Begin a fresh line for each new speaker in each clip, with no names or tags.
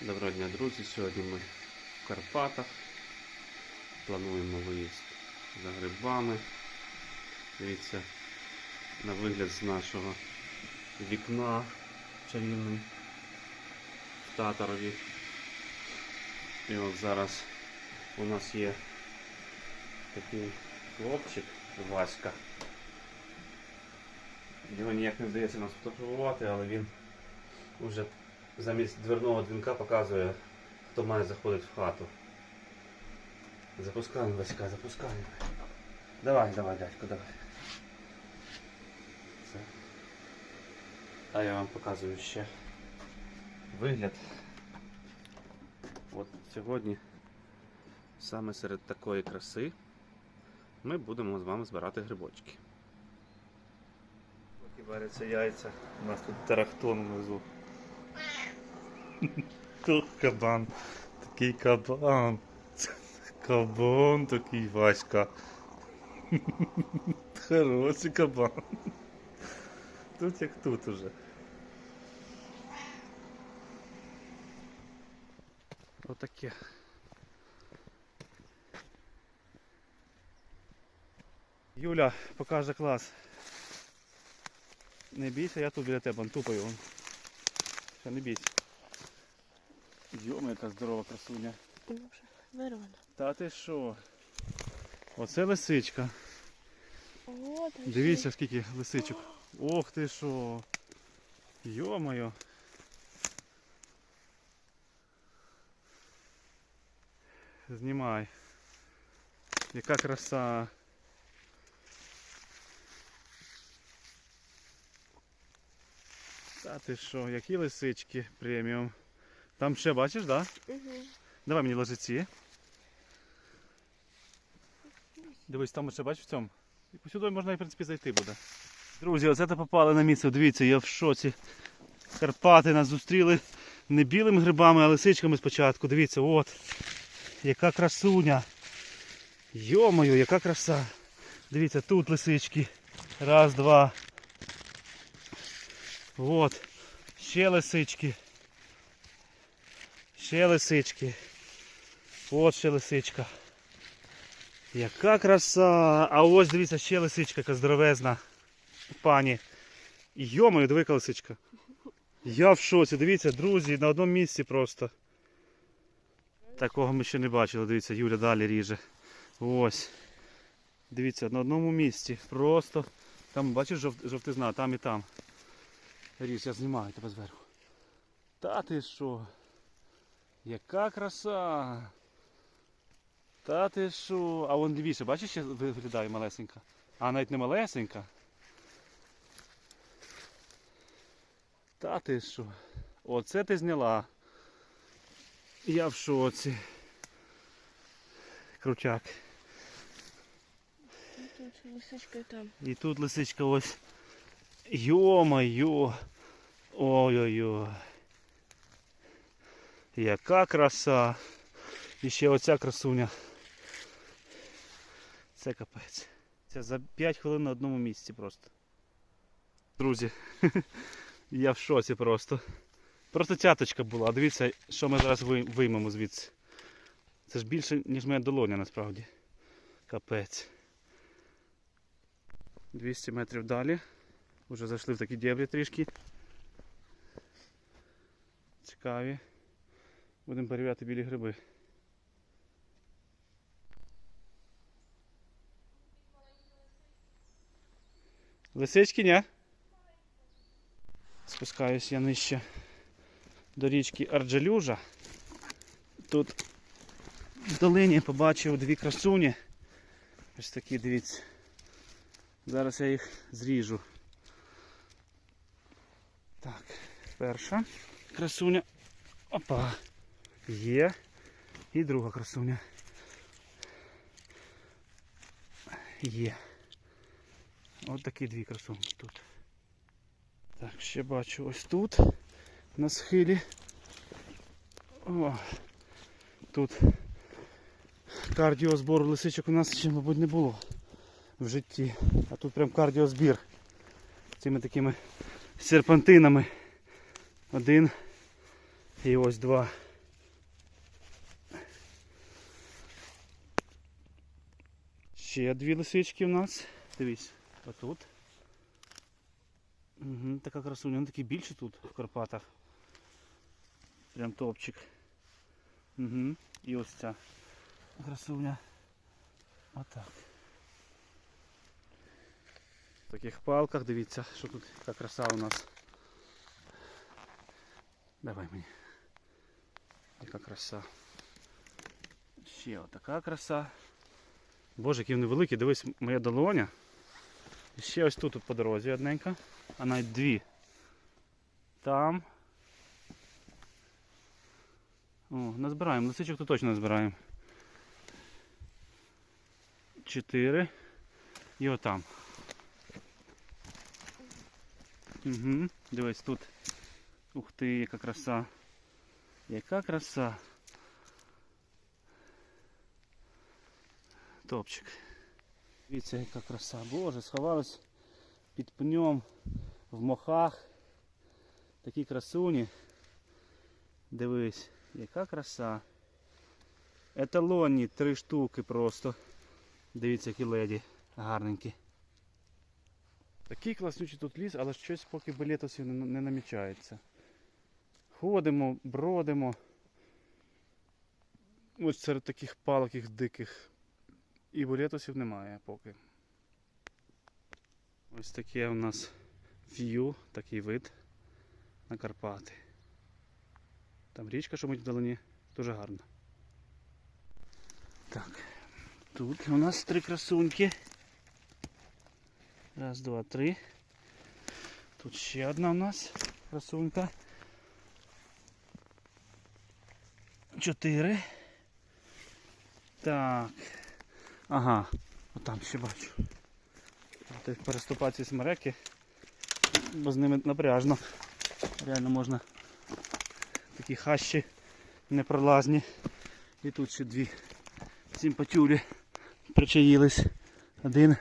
Доброго дня, друзі. Сьогодні ми в Карпатах. Плануємо виїзд за грибами. Дивіться на вигляд з нашого вікна чарівним в Татарові. І от зараз у нас є такий хлопчик Васька. Його ніяк не вдається нам сфотографувати, але він уже замість дверного дзвінка показує, хто має заходити в хату. Запускаємо Васька, запускаємо. Давай, давай, дядько, давай. Все. А я вам показую ще вигляд. От сьогодні саме серед такої краси ми будемо з вами збирати грибочки. Поки варяться яйця, у нас тут тарахтон внизу. Тух кабан. Такий кабан. Кабан такий Васька. Хороший кабан. Тут як тут уже. Отаке. Юля покаже клас. Не бійся, я тут біля тебе, тупаю. Ще не бійся. Йома, яка здорова красуня.
Верона.
Та ти що? Оце лисичка.
О, та
Дивіться, скільки лисичок. Ох ти що. Йо-моє. Знімай. Яка краса. Та ти що, які лисички преміум. Там ще бачиш, так? Да?
Угу.
Давай мені ложиці. Дивись, там ще бачиш в цьому. І посюди можна, в принципі, зайти буде. Друзі, оце то попали на місце. Дивіться, я в шоці. Карпати нас зустріли не білими грибами, а лисичками спочатку. Дивіться, от. Яка красуня. Йомою, яка краса. Дивіться, тут лисички. Раз, два. От. Ще лисички. Ще лисички. От ще лисичка. Яка краса! А ось дивіться, ще лисичка, яка здоровезна. Пані. Йомою, диви, яка лисичка. Я в шоці, дивіться, друзі, на одному місці просто. Такого ми ще не бачили, дивіться, Юля далі ріже. Ось. Дивіться, на одному місці. Просто. Там, бачиш, жов- жовтизна, там і там. Ріж, я знімаю тебе зверху. Та ти що? Яка краса! Та ти що? А вон дивіться, бачиш, ще виглядає малесенька. А навіть не малесенька. Та ти що? Оце ти зняла. Я в шоці. Крутяк.
Тут лисичка там.
І тут лисичка ось. Йо-моє. Ой-ой-ой. Яка краса. І ще оця красуня. Це капець. Це за 5 хвилин на одному місці просто. Друзі, я в шоці просто. Просто цяточка була. Дивіться, що ми зараз виймемо звідси. Це ж більше, ніж моя долоня насправді. Капець. 200 метрів далі. Уже зайшли в такі дебрі трішки. Цікаві. Будемо перевіряти білі гриби. Лисички, ні? Спускаюсь я нижче до річки Арджелюжа. Тут в долині побачив дві красуні. Ось такі, дивіться. Зараз я їх зріжу. Так, перша красуня. Опа. Є. І друга красуня. Є. От такі дві красунки тут. Так, ще бачу ось тут на схилі. О, тут кардіозбору лисичок у нас ще, мабуть, не було в житті. А тут прям кардіозбір цими такими серпантинами. Один і ось два. ще дві лисички в нас. Дивись, отут. Угу, така красуня. Вони такі більші тут в Карпатах. Прям топчик. Угу. І ось ця красуня. Отак. В таких палках, дивіться, що тут яка краса у нас. Давай мені. Яка краса. Ще отака краса. Боже, які вони великі, дивись, моя долоня. Ще ось тут, тут по дорозі одненька. А навіть дві. Там. О, назбираємо. Лисичок тут точно назбираємо. Чотири. І отам. Угу. Дивись тут. Ух ти, яка краса. Яка краса. Топчик. Дивіться, яка краса. Боже, сховалась під пнем в мохах. Такі красуні. Дивись, яка краса. Еталонні три штуки просто. Дивіться, які леді гарненькі. Такий класнючий тут ліс, але щось поки білетосів не, не намічається. Ходимо, бродимо. Ось серед таких палок диких. І болетосів немає поки. Ось таке у нас в'ю, такий вид на Карпати. Там річка шумить вдалині, дуже гарно. Так, тут у нас три красуньки. Раз, два, три. Тут ще одна у нас красунька. Чотири. Так. Ага, отам ще бачу. Тут переступати ці смереки, бо з ними напряжно. Реально можна такі хащі непролазні. І тут ще дві симпатюлі причаїлись. Один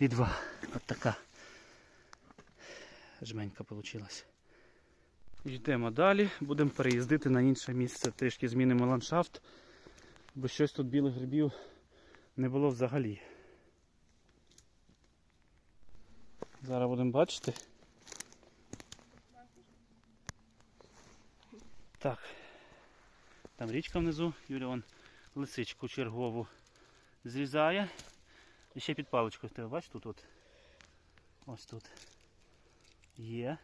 і два. От така жменька вийшла. Йдемо далі, будемо переїздити на інше місце, трішки змінимо ландшафт, бо щось тут білих грибів не було взагалі. Зараз будемо бачити. Так. Там річка внизу, Юля вон лисичку чергову зрізає. І ще під паличкою тебе бачиш тут от. Ось тут. Є.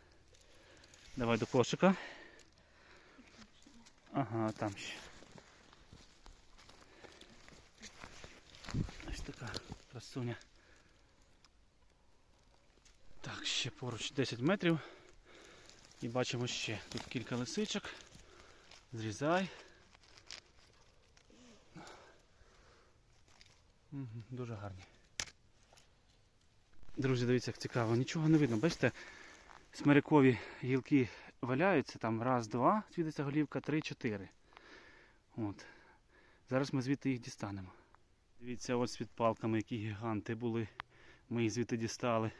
Давай до кошика. Ага, там ще. Така красуня. Так, ще поруч 10 метрів. І бачимо ще тут кілька лисичок. Зрізай. Дуже гарні. Друзі, дивіться, як цікаво. Нічого не видно. Бачите, смирякові гілки валяються, там раз, два, світиться голівка, три, чотири. От. Зараз ми звідти їх дістанемо. Дивіться, ось під палками, які гіганти були. Ми їх звідти дістали.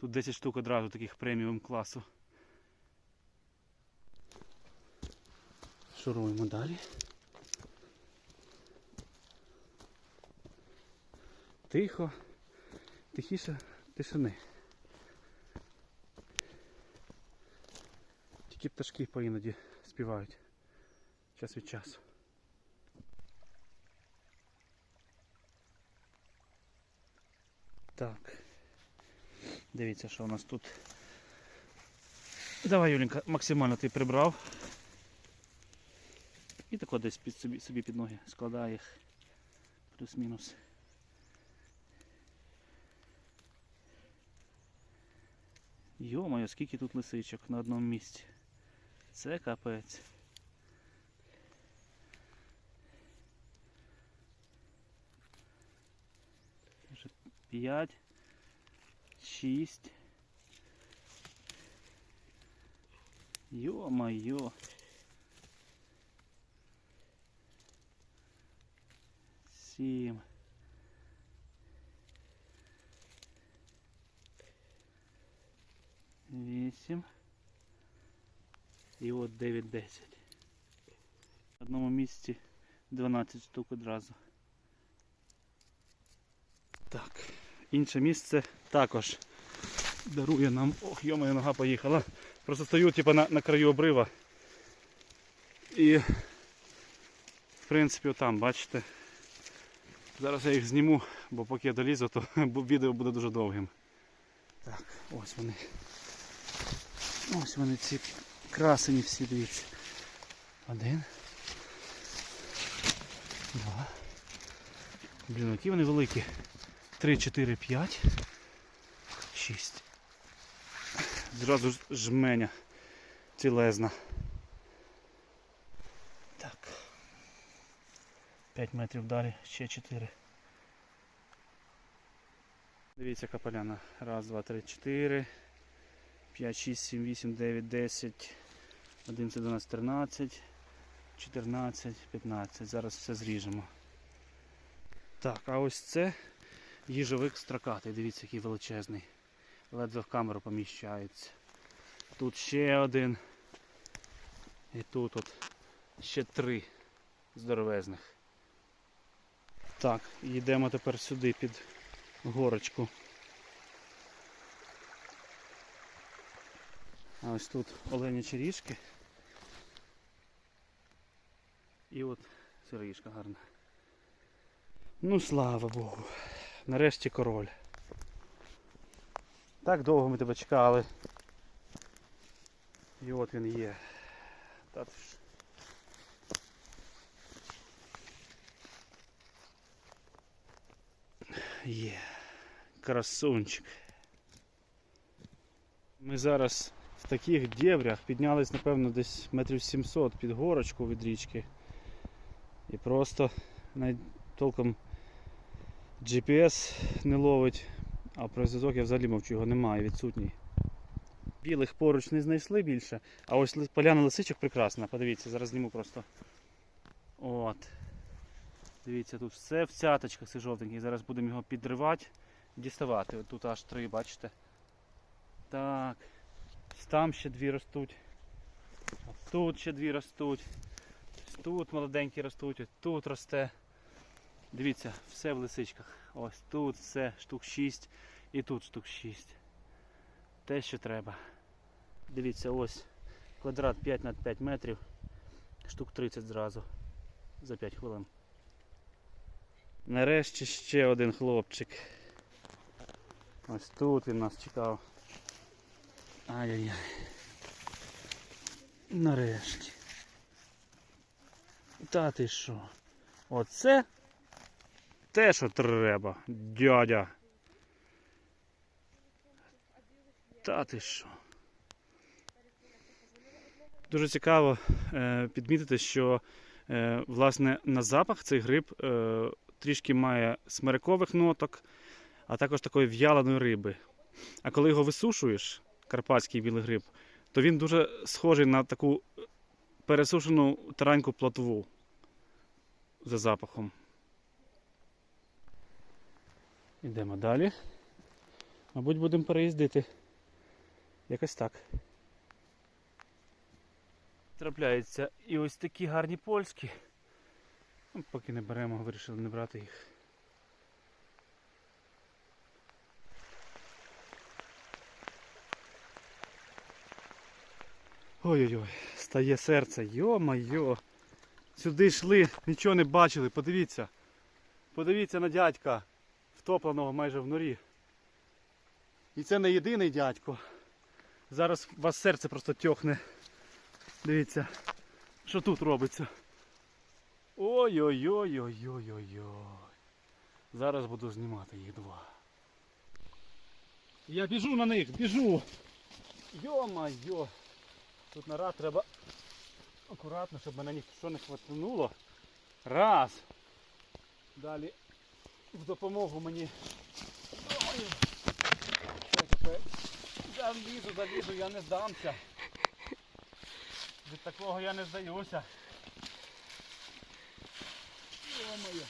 Тут 10 штук одразу таких преміум класу. Шуруємо далі. Тихо, тихіше тишини. Тільки пташки поіноді співають час від часу. Так. Дивіться, що у нас тут. Давай, Юленька, максимально ти прибрав. І тако десь під собі, собі під ноги складає їх. Плюс-мінус. Йо-моє, скільки тут лисичок на одному місці. Це капець. Вже П'ять. Шість. Йо-моє. Сім. Вісім. І от 9-10. В одному місці 12 штук одразу. Так, інше місце також дарує нам. Ох, йо, моя нога поїхала. Просто стою типу, на, на краю обрива. І в принципі отам, бачите. Зараз я їх зніму, бо поки я долізу, то відео буде дуже довгим. Так, ось вони. Ось вони ці красені всі, дивіться. Один. Два. Блін, які вони великі. Три, чотири, п'ять. Шість. Зразу ж жменя цілезна. Так. 5 метрів далі, ще 4. Дивіться, яка поляна. Раз, два, три, чотири. 5, 6, 7, 8, 9, 10, 11, 12, 13, 14, 15. Зараз все зріжемо. Так, а ось це їжовик строкатий. Дивіться, який величезний. Ледве в камеру поміщається. Тут ще один. І тут от ще три здоровезних. Так, йдемо тепер сюди під горочку. А ось тут оленячі ріжки. І от сиришка гарна. Ну слава Богу. Нарешті король. Так довго ми тебе чекали. І от він є. Є. Красунчик. Ми зараз в таких дєбрях піднялись, напевно, десь метрів 700 під горочку від річки. І просто толком GPS не ловить, а про зв'язок я взагалі мовчу, його немає, відсутній. Білих поруч не знайшли більше, а ось поляна лисичок прекрасна. Подивіться, зараз зніму просто. От. Дивіться, тут все в цяточках це жовтенький. Зараз будемо його підривати, діставати. Тут аж три, бачите. Так. Там ще дві ростуть. Тут ще дві ростуть. Тут молоденькі ростуть, тут росте. Дивіться, все в лисичках. Ось тут все, штук 6 і тут штук 6. Те, що треба. Дивіться, ось квадрат 5 на 5 метрів, штук 30 зразу за 5 хвилин. Нарешті ще один хлопчик. Ось тут він нас чекав. Ай-яй-яй. Нарешті. Та ти що? Оце те, що треба, дядя. Та ти що? Дуже цікаво е, підмітити, що е, власне на запах цей гриб е, трішки має смирикових ноток, а також такої в'яленої риби. А коли його висушуєш, карпатський білий гриб, то він дуже схожий на таку пересушену тараньку плотву за запахом. Йдемо далі. Мабуть, будемо переїздити. Якось так. Трапляються і ось такі гарні польські. Ну, Поки не беремо, вирішили не брати їх. Ой-ой-ой, стає серце, йо-майо. Сюди йшли, нічого не бачили, подивіться. Подивіться на дядька, втопленого майже в норі. І це не єдиний дядько. Зараз у вас серце просто тьохне. Дивіться, що тут робиться. Ой-ой-ой-ой-ой-ой-ой. Зараз буду знімати їх два. Я біжу на них, біжу. Йо-майо. Тут нарад треба акуратно, щоб мене ніщо не хватнуло. Раз. Далі в допомогу мені. Залізу, залізу, я не здамся. Від такого я не здаюся. Йо-моє.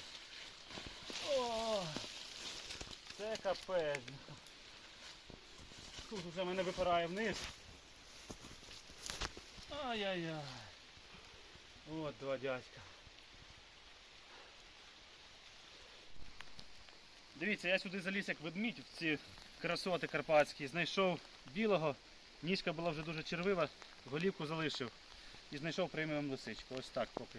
О, це капець. Тут уже мене випирає вниз. Ай-яй-яй. От два дядька. Дивіться, я сюди заліз як ведмідь в ці красоти карпатські. Знайшов білого, ніжка була вже дуже червива, голівку залишив. І знайшов преміум лисичку. Ось так поки.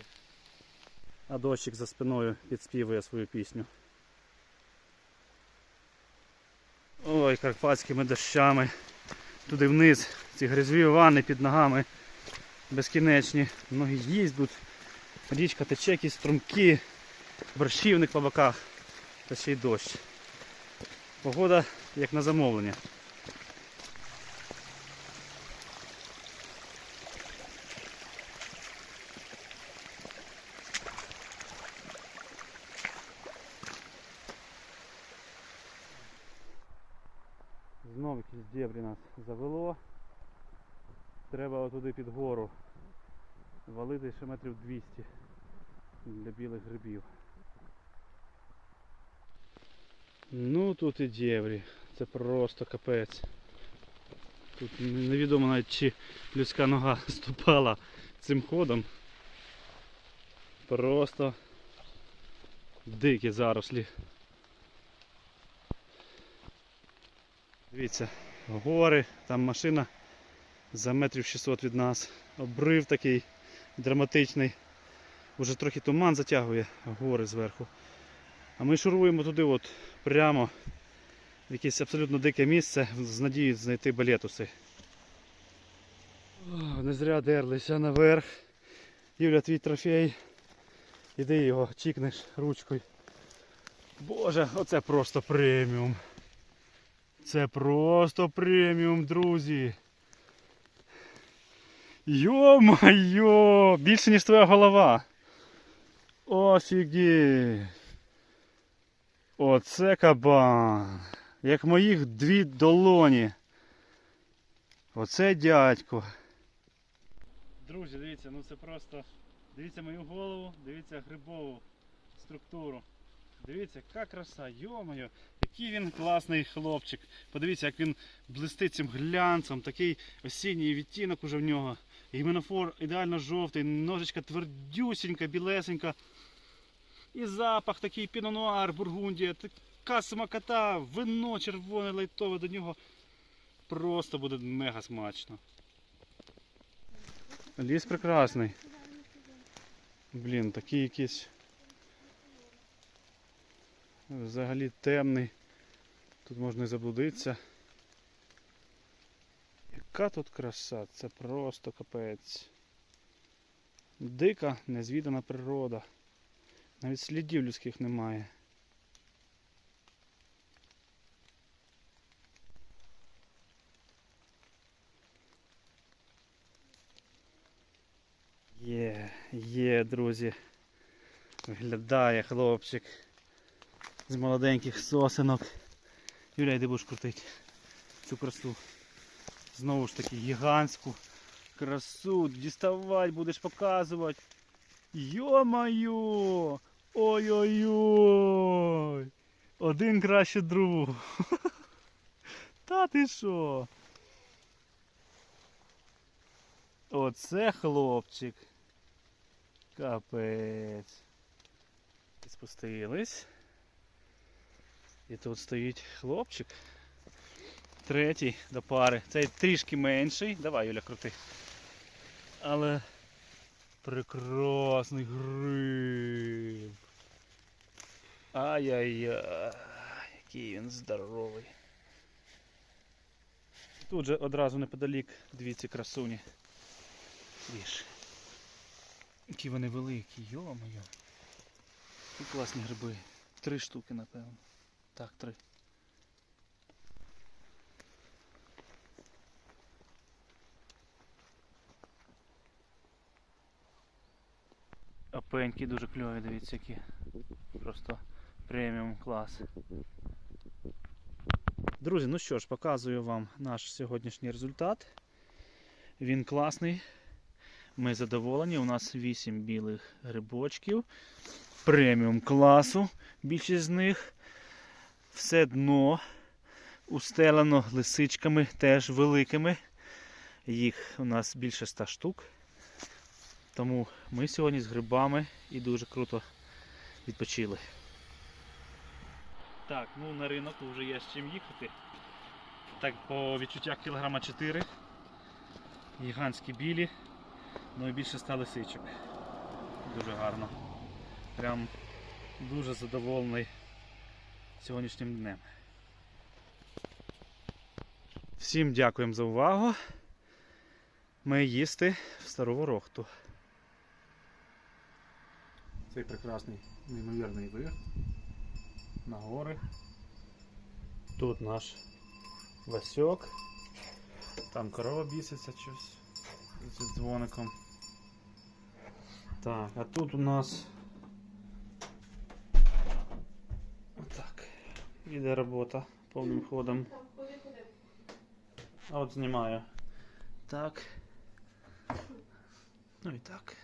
А дощик за спиною підспівує свою пісню. Ой, карпатськими дощами. Туди вниз, ці грязьові ванни під ногами безкінечні. Ноги їздять, річка тече, якісь струмки, борщівник по боках, та ще й дощ. Погода як на замовлення. Знову якісь дебрі нас завело. Треба отуди під гору валити ще метрів 200 для білих грибів. Ну тут і дєврі. Це просто капець. Тут невідомо навіть чи людська нога ступала цим ходом. Просто дикі зарослі. Дивіться, гори, там машина за метрів 600 від нас. Обрив такий драматичний. Уже трохи туман затягує гори зверху. А ми шуруємо туди от прямо в якесь абсолютно дике місце з надією знайти балетуси. О, Не зря дерлися наверх. Юля, твій трофей. Іди його, чікнеш ручкою. Боже, оце просто преміум. Це просто преміум, друзі. Йо-майо! Більше ніж твоя голова. Офігеть. Оце кабан. Як моїх дві долоні. Оце дядько. Друзі, дивіться, ну це просто. Дивіться мою голову, дивіться грибову структуру. Дивіться, яка краса, йо-моє, який він класний хлопчик. Подивіться, як він блистить цим глянцем, такий осінній відтінок уже в нього. Гіменофор ідеально жовтий, ножичка твердюсінька, білесенька. І запах такий пінонуар, бургундія, така смакота, вино червоне лайтове до нього. Просто буде мега смачно. Ліс прекрасний. Блін, такий якийсь. Взагалі темний. Тут можна і заблудитися. Яка тут краса, це просто капець. Дика, незвідана природа. Навіть слідів людських немає. Є, є, друзі. Виглядає хлопчик з молоденьких сосенок. Юля, йди будеш крутити цю красу. Знову ж таки гігантську красу. Діставати будеш показувати. Йо-моє! Ой-ой-ой! Один краще другого. Та ти що? Оце хлопчик. Капець. Спустились. І тут стоїть хлопчик. Третій до пари. Цей трішки менший. Давай, Юля, крути. Але прекрасний гриб. Ай-яй-яй, який він здоровий. Тут же одразу неподалік дві ці красуні. Свіж. Які вони великі, йо-моє. Класні гриби. Три штуки, напевно. Так, три. Опеньки дуже кльові, дивіться, які. Просто преміум клас. Друзі, ну що ж, показую вам наш сьогоднішній результат. Він класний. Ми задоволені. У нас 8 білих грибочків. Преміум класу. Більшість з них. Все дно устелено лисичками, теж великими. Їх у нас більше 100 штук. Тому ми сьогодні з грибами і дуже круто відпочили. Так, ну на ринок вже є з чим їхати. Так, по відчуттях кілограма 4. Гігантські білі. Ну і більше ста лисичок. Дуже гарно. Прям дуже задоволений сьогоднішнім днем. Всім дякуємо за увагу. Ми їсти в стару ворохту. Цей прекрасний неймовірний вид на гори. Тут наш Васьок. Там корова біситься щось з дзвоником. Так, а тут у нас. Отак. Іде робота повним ходом. А от знімаю. Так. Ну і так.